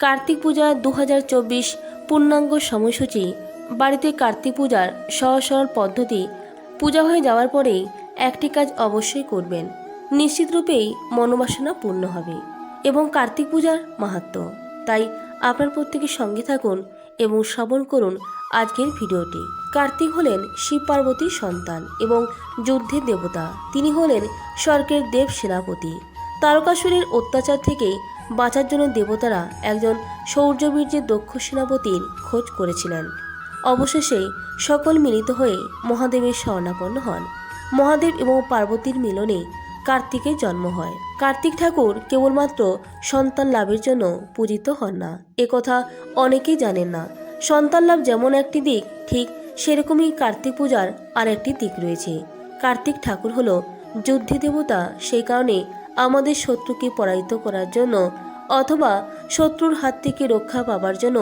কার্তিক পূজা দু হাজার চব্বিশ পূর্ণাঙ্গ সময়সূচি। বাড়িতে কার্তিক পূজার সহজ সরল পদ্ধতি। পূজা হয়ে যাওয়ার পরেই একটি কাজ অবশ্যই করবেন। নিশ্চিত রূপেই মনোবাসনা পূর্ণ হবে এবং কার্তিক পূজার মাহাত্ম্য তাই আপনার প্রত্যেকে সঙ্গে থাকুন এবং শ্রবণ করুন আজকের ভিডিওটি। কার্তিক হলেন শিব পার্বতীর সন্তান এবং যুদ্ধের দেবতা। তিনি হলেন স্বর্গের দেব সেনাপতি। তারকাসুরের অত্যাচার থেকে বাঁচার জন্য দেবতারা একজন শৌর্যবীর্যের দক্ষ সেনাপতির খোঁজ করেছিলেন। অবশেষে সকল মিলিত হয়ে মহাদেবের শরণাপন্ন হন। মহাদেব এবং পার্বতীর মিলনে কার্তিকের জন্ম হয়। কার্তিক ঠাকুর কেবলমাত্র সন্তান লাভের জন্য পূজিত হন না। একথা অনেকেই জানেন না। সন্তান লাভ যেমন একটি দিক, ঠিক সেরকমই কার্তিক পূজার আরেকটি দিক রয়েছে। কার্তিক ঠাকুর হলো যুদ্ধে দেবতা, সেই কারণে আমাদের শত্রুকে পরাজিত করার জন্য অথবা শত্রুর হাত থেকে রক্ষা পাবার জন্য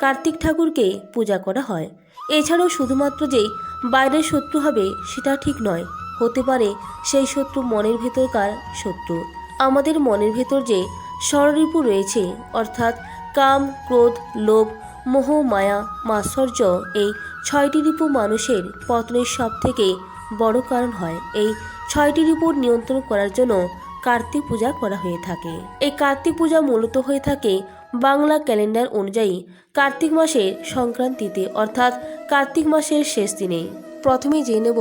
কার্তিক ঠাকুরকে পূজা করা হয়। এছাড়াও শুধুমাত্র যে বাইরের শত্রু হবে সেটা ঠিক নয়, হতে পারে সেই শত্রু মনের ভেতরকার শত্রু। আমাদের মনের ভেতর যে ষড়রিপু রয়েছে, অর্থাৎ কাম, ক্রোধ, লোভ, মোহ, মায়া, মাৎসর্য, এই ছয়টি রিপু মানুষের পতনের সব থেকে বড় কারণ হয়। এই ছয়টি রিপুর নিয়ন্ত্রণ করার জন্য কার্তিক পূজা করা হয়ে থাকে। এই কার্তিক পূজা মূলত হয়ে থাকে বাংলা ক্যালেন্ডার অনুযায়ী কার্তিক মাসের সংক্রান্তিতে, অর্থাৎ কার্তিক মাসের শেষ দিনে। প্রথমে জেনে নেব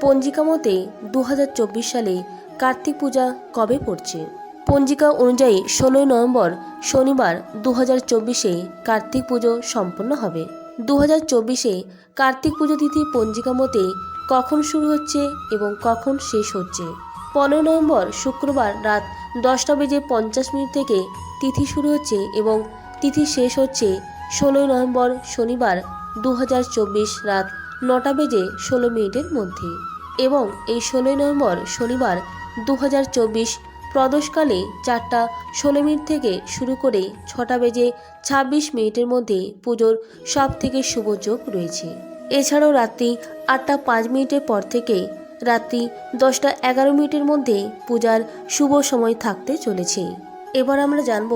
পঞ্জিকা মতে দু হাজার চব্বিশ সালে কার্তিক পূজা কবে পড়ছে। পঞ্জিকা অনুযায়ী ষোলোই নভেম্বর শনিবার দু হাজার চব্বিশে কার্তিক পুজো সম্পন্ন হবে। দু হাজার চব্বিশে কার্তিক পুজো তিথি পঞ্জিকা মতে কখন শুরু হচ্ছে এবং কখন শেষ হচ্ছে? পনেরো নভেম্বর শুক্রবার রাত দশটা বেজে পঞ্চাশ মিনিট থেকে তিথি শুরু হচ্ছে এবং তিথি শেষ হচ্ছে ষোলোই নভেম্বর শনিবার দু হাজার চব্বিশ রাত নটা বেজে ষোলো মিনিটের মধ্যে। এবং এই ষোলোই নভেম্বর শনিবার দু হাজার চব্বিশ প্রদোষকালে চারটা ষোলো মিনিট থেকে শুরু করে ছটা বেজে ছাব্বিশ মিনিটের মধ্যে পুজোর সব থেকে শুভ রয়েছে। এছাড়াও রাত্রি আটটা পাঁচ মিনিটের পর থেকে রাত্রি দশটা এগারো মিনিটের মধ্যে পূজার শুভ সময় থাকতে চলেছে। এবার আমরা জানব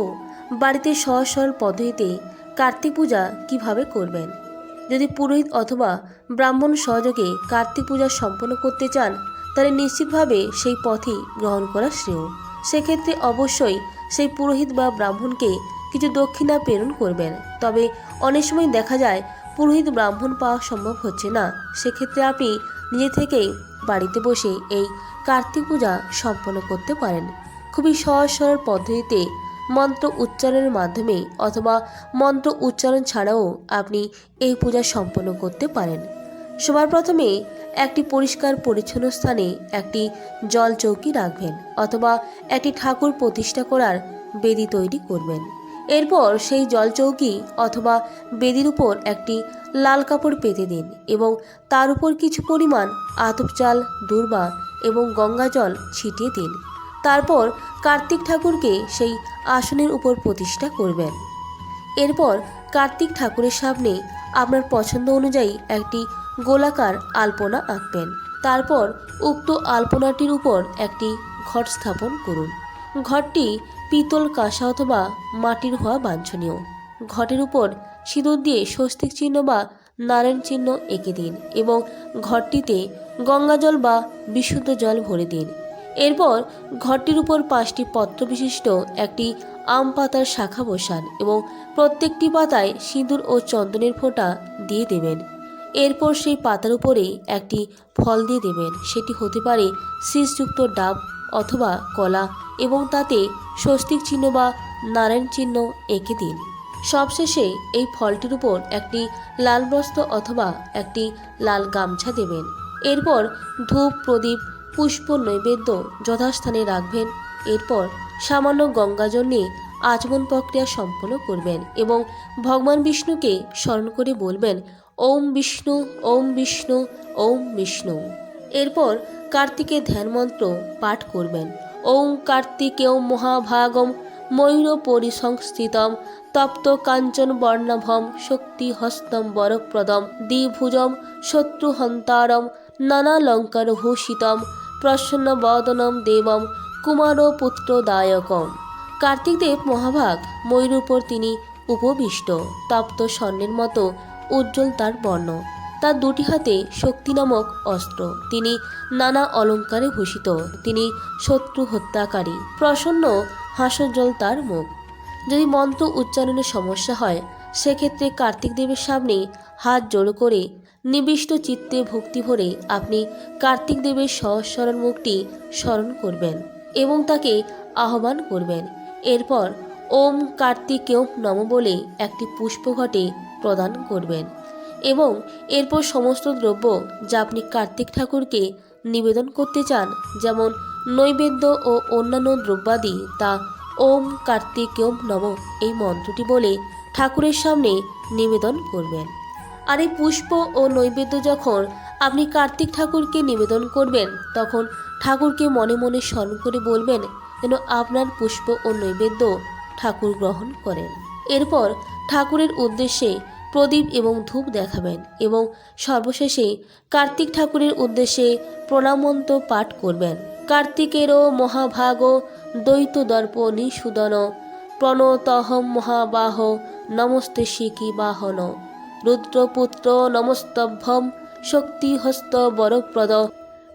বাড়িতে সহজ সরল পদ্ধতিতে কার্তিক পূজা কীভাবে করবেন। যদি পুরোহিত অথবা ব্রাহ্মণ সহযোগে কার্তিক পূজা সম্পন্ন করতে চান, তাহলে নিশ্চিতভাবে সেই পথই গ্রহণ করা শ্রেয়। সেক্ষেত্রে অবশ্যই সেই পুরোহিত বা ব্রাহ্মণকে কিছু দক্ষিণা প্রেরণ করবেন। তবে অনেক সময় দেখা যায় পুরোহিত ব্রাহ্মণ পাওয়া সম্ভব হচ্ছে না। সেক্ষেত্রে আপনি নিজে থেকেই বাড়িতে বসে এই কার্তিক পূজা সম্পন্ন করতে পারেন। খুবই সহজ, সরল পদ্ধতিতে মন্ত্র উচ্চারণের মাধ্যমে অথবা মন্ত্র উচ্চারণ ছাড়াও আপনি এই পূজা সম্পন্ন করতে পারেন। সবার প্রথমে একটি পরিষ্কার পরিচ্ছন্ন স্থানে একটি জল চৌকি রাখবেন অথবা একটি ঠাকুর প্রতিষ্ঠা করার বেদি তৈরি করবেন। এরপর সেই জল চৌকি অথবা বেদির উপর একটি লাল কাপড় পেতে দিন এবং তার উপর কিছু পরিমাণ আতপ চাল, দুর্বা এবং গঙ্গা জল ছিটিয়ে দিন। তারপর কার্তিক ঠাকুরকে সেই আসনের উপর প্রতিষ্ঠা করবেন। এরপর কার্তিক ঠাকুরের সামনে আপনার পছন্দ অনুযায়ী একটি গোলাকার আলপনা আঁকবেন। তারপর উক্ত আলপনাটির উপর একটি ঘট স্থাপন করুন। ঘরটি পিতল কাঁসা অথবা মাটির হওয়া বাঞ্ছনীয়। ঘটের উপর সিঁদুর দিয়ে স্বস্তিক চিহ্ন বা নারায়ণ চিহ্ন এঁকে দিন এবং ঘরটিতে গঙ্গাজল বা বিশুদ্ধ জল ভরে দিন। এরপর ঘরটির উপর পাঁচটি পত্র বিশিষ্ট একটি আম পাতার শাখা বসান এবং প্রত্যেকটি পাতায় সিঁদুর ও চন্দনের ফোঁটা দিয়ে দেবেন। এরপর সেই পাতার উপরে একটি ফল দিয়ে দেবেন। সেটি হতে পারে শীষযুক্ত ডাব অথবা কলা এবং তাতে স্বস্তিক চিহ্ন বা নারায়ণ চিহ্ন এঁকে দিন। সবশেষে এই ফলটির উপর একটি লাল বস্ত্র অথবা একটি লাল গামছা দেবেন। এরপর ধূপ, প্রদীপ, পুষ্প, নৈবেদ্য যথাস্থানে রাখবেন। এরপর সামান্য গঙ্গাজল নিয়ে আচমন প্রক্রিয়া সম্পন্ন করবেন এবং ভগবান বিষ্ণুকে স্মরণ করে বলবেন, ওম বিষ্ণু ওম বিষ্ণু ওম বিষ্ণু। এরপর কার্তিকের ধ্যান মন্ত্র পাঠ করবেন। ওম কার্তিকেয় মহাভাগম ময়ূর পরিসংস্থিতম তপ্ত কাঞ্চন বর্ণভম শক্তি হস্তম বরপ্রদম দ্বিভুজম শত্রুহন্তারম নানালঙ্কার ভূষিতম প্রসন্ন বদনম দেবম কুমার পুত্রদায়কম কার্তিকদেব মহাভাগ ময়ূর উপর তিনি উপবিষ্ট। তপ্ত স্বর্ণের মতো উজ্জ্বল তার বর্ণ। তার দুটি হাতে শক্তি নামক অস্ত্র। তিনি নানা অলঙ্কারে ভূষিত। তিনি শত্রু হত্যাকারী। প্রসন্ন হাস্যজ্জ্বল তার মুখ। যদি মন্ত্র উচ্চারণের সমস্যা হয়, সেক্ষেত্রে কার্তিক দেবের সামনে হাত জোড়ো করে নিবিষ্ট চিত্তে ভক্তি ভরে আপনি কার্তিক দেবের সহজ সরল মুখটি স্মরণ করবেন এবং তাকে আহ্বান করবেন। এরপর ওম কার্তিকেয় নম বলে একটি পুষ্পঘটে প্রদান করবেন। এবং এরপর সমস্ত দ্রব্য যা আপনি কার্তিক ঠাকুরকে নিবেদন করতে চান, যেমন নৈবেদ্য ও অন্যান্য দ্রব্যাদি, তা ওম কার্তিকেয় নম এই মন্ত্রটি বলে ঠাকুরের সামনে নিবেদন করবেন। আর এই পুষ্প ও নৈবেদ্য যখন আপনি কার্তিক ঠাকুরকে নিবেদন করবেন, তখন ঠাকুরকে মনে মনে স্মরণ করে বলবেন যেন আপনার পুষ্প ও নৈবেদ্য ঠাকুর গ্রহণ করেন। এরপর ঠাকুরের উদ্দেশ্যে প্রদীপ এবং ধূপ দেখাবেন এবং সর্বশেষে কার্তিক ঠাকুরের উদ্দেশ্যে প্রণামন্ত পাঠ করবেন। কার্তিকেরও মহাভাগ দ্বৈত দর্প নিষুদন, প্রণতহম মহাবাহ, নমস্তে শিকি বাহন। রুদ্রপুত্র নমস্তভ্যম শক্তিহস্ত বরপ্রদ,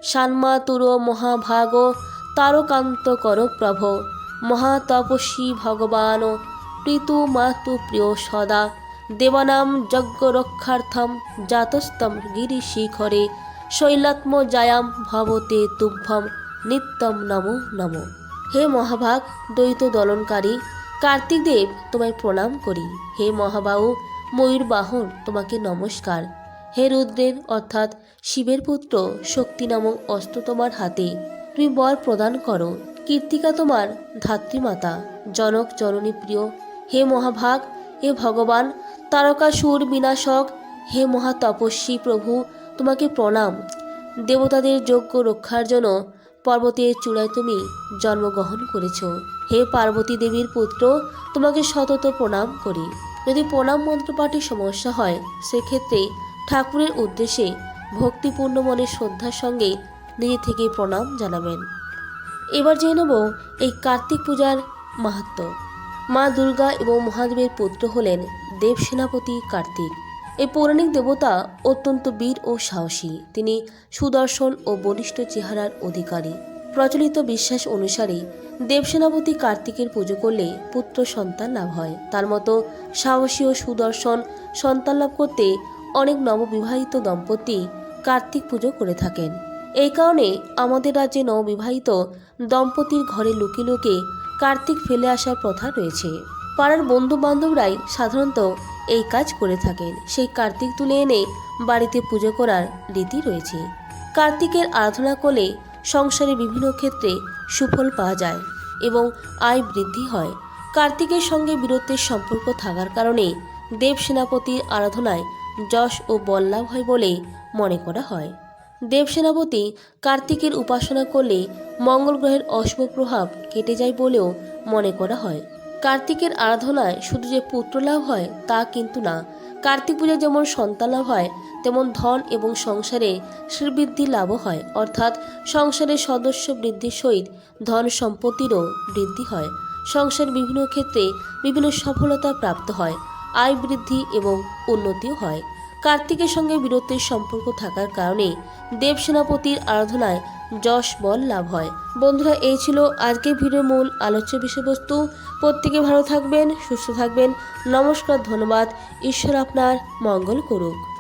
সান্মাতুর মহাভাগ, তারকান্ত কর প্রভ। মহাতপস্বী ভগবান, প্রীতু মাতু প্রিয় সদা। দেবানাম যজ্ঞ রক্ষার্থম জাতস্তম গিরিশিখরে শৈলাত্ম জায়াম ভবতে তুভ্যম নিত্যম নমো নমো। হে মহাভাগ, দ্বৈত দলনকারী, কার্তিক দেব, তোমায় প্রণাম করি। হে মহাবাহু, ময়ূর বাহন, তোমাকে নমস্কার। হে রুদ্রের, অর্থাৎ শিবের পুত্র, শক্তি নামক অস্ত্র তোমার হাতে। তুমি বর প্রদান করো। কীর্তিকা তোমার ধাত্রীমাতা। জনক জননী প্রিয়। হে মহাভাগ, হে ভগবান তারকাসুর বিনাশক, হে মহা তপস্বী প্রভু, তোমাকে প্রণাম। দেবতাদের যজ্ঞ রক্ষার জন্য পর্বতের চূড়ায় তুমি জন্মগ্রহণ করেছ। হে পার্বতী দেবীর পুত্র, তোমাকে সতত প্রণাম করি। যদি প্রণাম মন্ত্র পাঠে সমস্যা হয়, সেক্ষেত্রে ঠাকুরের উদ্দেশ্যে ভক্তিপূর্ণ মনে শ্রদ্ধার সঙ্গে নিজে থেকে প্রণাম জানাবেন। এবার জেনে নেব এই কার্তিক পূজার মাহাত্ম্য মা দুর্গা এবং মহাদেবের পুত্র হলেন দেব সেনাপতি কার্তিক। এই পৌরাণিক দেবতা অত্যন্ত বীর ও সাহসী। তিনি সুদর্শন ও বলিষ্ঠ চেহারার অধিকারী। প্রচলিত বিশ্বাস অনুসারে দেবসেনাপতি কার্তিকের পুজো করলে পুত্র সন্তান লাভ হয়। তার মতো সাহসী ও সুদর্শন সন্তান লাভ করতে অনেক নববিবাহিত দম্পতি কার্তিক পুজো করে থাকেন। এই কারণে আমাদের রাজ্যে নববিবাহিত দম্পতির ঘরে লুকে লুকে কার্তিক ফেলে আসার প্রথা রয়েছে। পাড়ার বন্ধু বান্ধবরাই সাধারণত এই কাজ করে থাকেন। সেই কার্তিক তুলে এনে বাড়িতে পুজো করার রীতি রয়েছে। কার্তিকের আরাধনা করলে সংসারে বিভিন্ন ক্ষেত্রে সুফল পাওয়া যায় এবং আয় বৃদ্ধি হয়। কার্তিকের সঙ্গে বীরত্বের সম্পর্ক থাকার কারণে দেব সেনাপতির আরাধনায় যশ ও বল্লাভ হয় বলে মনে করা হয়। দেব সেনাপতি কার্তিকের উপাসনা করলে মঙ্গল গ্রহের অশুভ প্রভাব কেটে যায় বলেও মনে করা হয়। কার্তিকের আরাধনায় শুধু যে পুত্র লাভ হয় তা কিন্তু না। কার্তিক পূজা যেমন সন্তান লাভ হয়, তেমন ধন এবং সংসারে শ্রীবৃদ্ধি লাভও হয়। অর্থাৎ সংসারের সদস্য বৃদ্ধির সহিত ধন সম্পত্তিরও বৃদ্ধি হয়। সংসার বিভিন্ন ক্ষেত্রে বিভিন্ন সফলতা প্রাপ্ত হয়, আয় বৃদ্ধি এবং উন্নতিও হয়। কার্তিকের সঙ্গে বীরত্বের সম্পর্ক থাকার কারণে দেব সেনাপতির আরাধনায় যশ বল লাভ হয়। বন্ধুরা, এই ছিল আজকের ভিডিওর মূল আলোচ্য বিষয়বস্তু। প্রত্যেকে ভালো থাকবেন, সুস্থ থাকবেন। নমস্কার, ধন্যবাদ। ঈশ্বর আপনার মঙ্গল করুক।